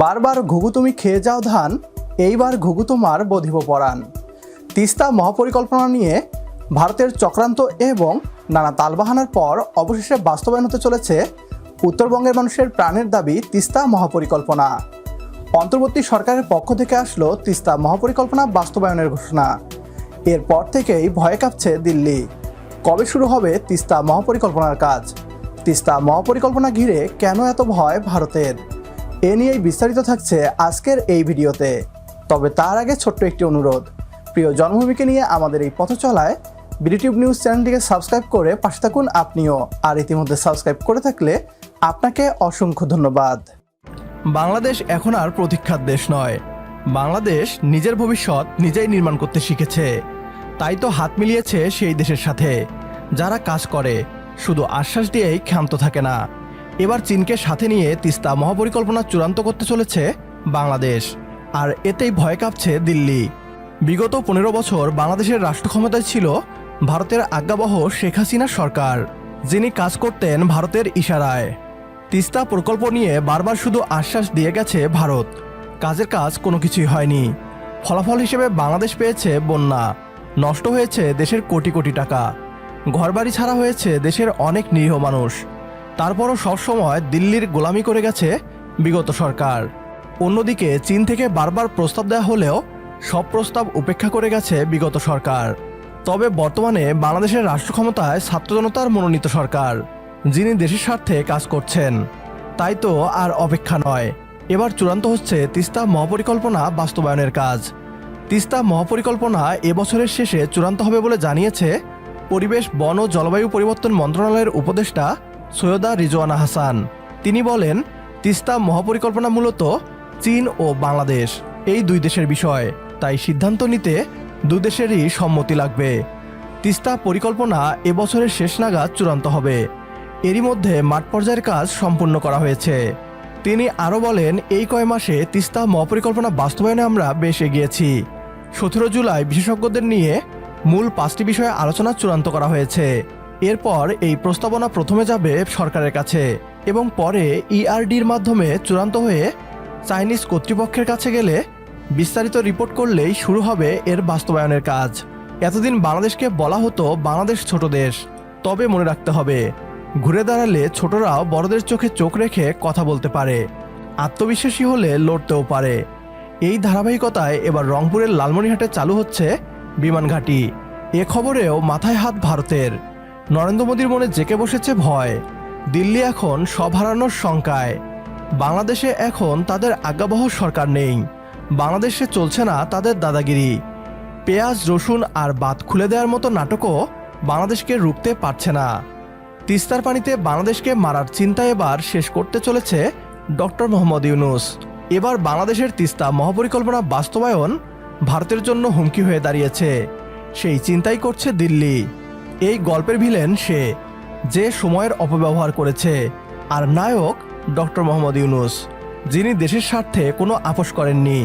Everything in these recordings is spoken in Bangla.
বারবার ঘুঘু তুমি খেয়ে যাও ধান, এইবার ঘুঘু তোমার বধিব পরাণ। তিস্তা মহাপরিকল্পনা নিয়ে ভারতের চক্রান্ত এবং নানা তালবাহানার পর অবশেষে বাস্তবায়ন হতে চলেছে উত্তরবঙ্গের মানুষের প্রাণের দাবি তিস্তা মহাপরিকল্পনা। অন্তর্বর্তী সরকারের পক্ষ থেকে আসলো তিস্তা মহাপরিকল্পনা বাস্তবায়নের ঘোষণা। এরপর থেকেই ভয়ে কাঁপছে দিল্লি। কবে শুরু হবে তিস্তা মহাপরিকল্পনার কাজ? তিস্তা মহাপরিকল্পনা ঘিরে কেন এত ভয় ভারতের? এ নিয়েই বিস্তারিত থাকছে আজকের এই ভিডিওতে। তবে তার আগে ছোট্ট একটি অনুরোধ। প্রিয় জন্মভূমিকে নিয়ে আমাদের এই পথ চলায় বিডিটিউব নিউজ চ্যানেলটিকে সাবস্ক্রাইব করে পাশে থাকুন আপনিও। আর ইতিমধ্যে সাবস্ক্রাইব করে থাকলে আপনাকে অসংখ্য ধন্যবাদ। বাংলাদেশ এখন আর প্রতীক্ষার দেশ নয়। বাংলাদেশ নিজের ভবিষ্যৎ নিজেই নির্মাণ করতে শিখেছে। তাই তো হাত মিলিয়েছে সেই দেশের সাথে, যারা কাজ করে। শুধু আশ্বাস দিয়েই ক্ষান্ত থাকে না। এবার চীনকে সাথে নিয়ে তিস্তা মহাপরিকল্পনা চূড়ান্ত করতে চলেছে বাংলাদেশ। আর এতেই ভয় কাঁপছে দিল্লি। বিগত পনেরো বছর বাংলাদেশের রাষ্ট্র ক্ষমতায় ছিল ভারতের আজ্ঞাবহ শেখ হাসিনার সরকার, যিনি কাজ করতেন ভারতের ইশারায়। তিস্তা প্রকল্প নিয়ে বারবার শুধু আশ্বাস দিয়ে গেছে ভারত। কাজের কাজ কোনো কিছুই হয়নি। ফলাফল হিসেবে বাংলাদেশ পেয়েছে বন্যা। নষ্ট হয়েছে দেশের কোটি কোটি টাকা। ঘরবাড়ি ছাড়া হয়েছে দেশের অনেক নিরীহ মানুষ। তারপরও সবসময় দিল্লির গোলামি করে গেছে বিগত সরকার। অন্যদিকে চীন থেকে বারবার প্রস্তাব দেওয়া হলেও সব প্রস্তাব উপেক্ষা করে গেছে বিগত সরকার। তবে বর্তমানে বাংলাদেশের রাষ্ট্র ক্ষমতায় ছাত্র জনতার মনোনীত সরকার, যিনি দেশের স্বার্থে কাজ করছেন। তাই তো আর অপেক্ষা নয়। এবার চূড়ান্ত হচ্ছে তিস্তা মহাপরিকল্পনা বাস্তবায়নের কাজ। তিস্তা মহাপরিকল্পনা এবছরের শেষে চূড়ান্ত হবে বলে জানিয়েছে পরিবেশ, বন ও জলবায়ু পরিবর্তন মন্ত্রণালয়ের উপদেষ্টা সৈয়দা রিজওয়ানা হাসান। তিনি বলেন, তিস্তা মহাপরিকল্পনা মূলত চীন ও বাংলাদেশ, এই দুই দেশের বিষয়। তাই সিদ্ধান্ত নিতে দু দেশেরই সম্মতি লাগবে। তিস্তা পরিকল্পনা এবছরের শেষ নাগাদ চূড়ান্ত হবে। এরই মধ্যে মাঠ পর্যায়ের কাজ সম্পূর্ণ করা হয়েছে। তিনি আরও বলেন, এই কয় মাসে তিস্তা মহাপরিকল্পনা বাস্তবায়নে আমরা বেশ এগিয়েছি। সতেরো জুলাই বিশেষজ্ঞদের নিয়ে মূল পাঁচটি বিষয়ে আলোচনা চূড়ান্ত করা হয়েছে। এরপর এই প্রস্তাবনা প্রথমে যাবে সরকারের কাছে এবং পরে ইআরডির মাধ্যমে চূড়ান্ত হয়ে চাইনিজ কর্তৃপক্ষের কাছে গেলে বিস্তারিত রিপোর্ট করলেই শুরু হবে এর বাস্তবায়নের কাজ। এতদিন বাংলাদেশকে বলা হতো বাংলাদেশ ছোট দেশ, তবে মনে রাখতে হবে, ঘুরে দাঁড়ালে ছোটরাও বড়দের চোখে চোখ রেখে কথা বলতে পারে, আত্মবিশ্বাসী হলে লড়তেও পারে। এই ধারাবাহিকতায় এবার রংপুরের লালমনিরহাটে চালু হচ্ছে বিমান ঘাঁটি। এ খবরেও মাথায় হাত ভারতের। নরেন্দ্র মোদীর মনে জেকে বসেছে ভয়। দিল্লি এখন সব হারানোর শঙ্কায়। বাংলাদেশে এখন তাদের আজ্ঞাবহ সরকার নেই। বাংলাদেশে চলছে না তাদের দাদাগিরি। পেঁয়াজ, রসুন আর বাত খুলে দেওয়ার মতো নাটকও বাংলাদেশকে রুখতে পারছে না। তিস্তার পানিতে বাংলাদেশকে মারার চিন্তা এবার শেষ করতে চলেছে ডক্টর মোহাম্মদ ইউনুস। এবার বাংলাদেশের তিস্তা মহাপরিকল্পনা বাস্তবায়ন ভারতের জন্য হুমকি হয়ে দাঁড়িয়েছে। সেই চিন্তাই করছে দিল্লি। এই গল্পের ভিলেন সে, যে সময়ের অপব্যবহার করেছে, আর নায়ক ডক্টর মোহাম্মদ ইউনুস, যিনি দেশের স্বার্থে কোনো আপোষ করেননি,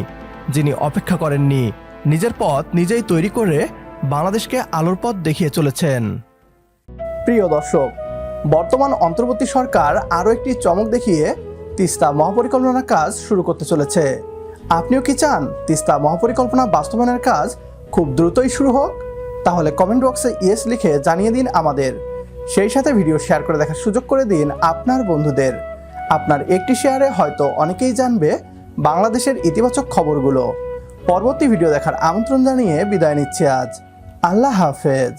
যিনি অপেক্ষা করেননি, নিজের পথ নিজেই তৈরি করে বাংলাদেশকে আলোর পথ দেখিয়ে চলেছেন। প্রিয় দর্শক, বর্তমান অন্তর্বর্তী সরকার আরও একটি চমক দেখিয়ে তিস্তা মহাপরিকল্পনার কাজ শুরু করতে চলেছে। আপনিও কি চান তিস্তা মহাপরিকল্পনা বাস্তবায়নের কাজ খুব দ্রুতই শুরু হোক? তাহলে কমেন্ট বক্সে ইয়েস লিখে জানিয়ে দিন আমাদের। সেই সাথে ভিডিও শেয়ার করে দেখার সুযোগ করে দিন আপনার বন্ধুদের। আপনার একটি শেয়ারে হয়তো অনেকেই জানবে বাংলাদেশের ইতিবাচক খবরগুলো। পরবর্তী ভিডিও দেখার আমন্ত্রণ জানিয়ে বিদায় নিচ্ছি আজ। আল্লাহ হাফেজ।